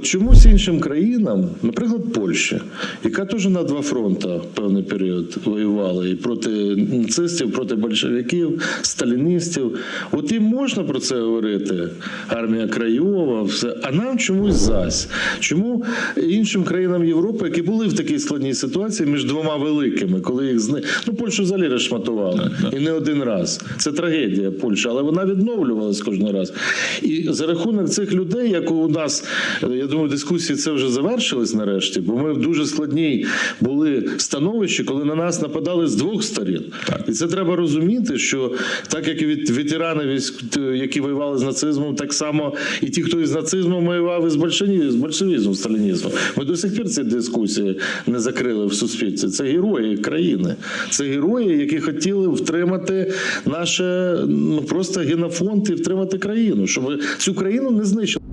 От чомусь іншим країнам, наприклад, Польща, яка теж на два фронти певний період воювала і проти нацистів, проти большевиків, сталіністів. От їм можна про це говорити. Армія Крайова, все. А нам чомусь зась. Чому іншим країнам Європи, які були в такій складній ситуації між двома великими, коли їх зни... ну Польщу взагалі розшматували і не один раз. Це трагедія Польщі, але вона відновлювалась кожен раз. І за рахунок цих людей, як у нас, я думаю, дискусії це вже завершились нарешті, бо ми в дуже складній були становищі, коли на нас нападали з двох сторін. І це треба розуміти, що так як і від ветерани військ, які воювали з нацизмом, так само і ті, хто із нацизмом воював із большевізмом, з большевізмом, сталінізмом. Ми до сих пір ці дискусії не закрили в суспільстві. Це герої країни. Це герої, які хотіли втримати наше ну просто генофонд і втримати країну, щоб цю країну не знищили.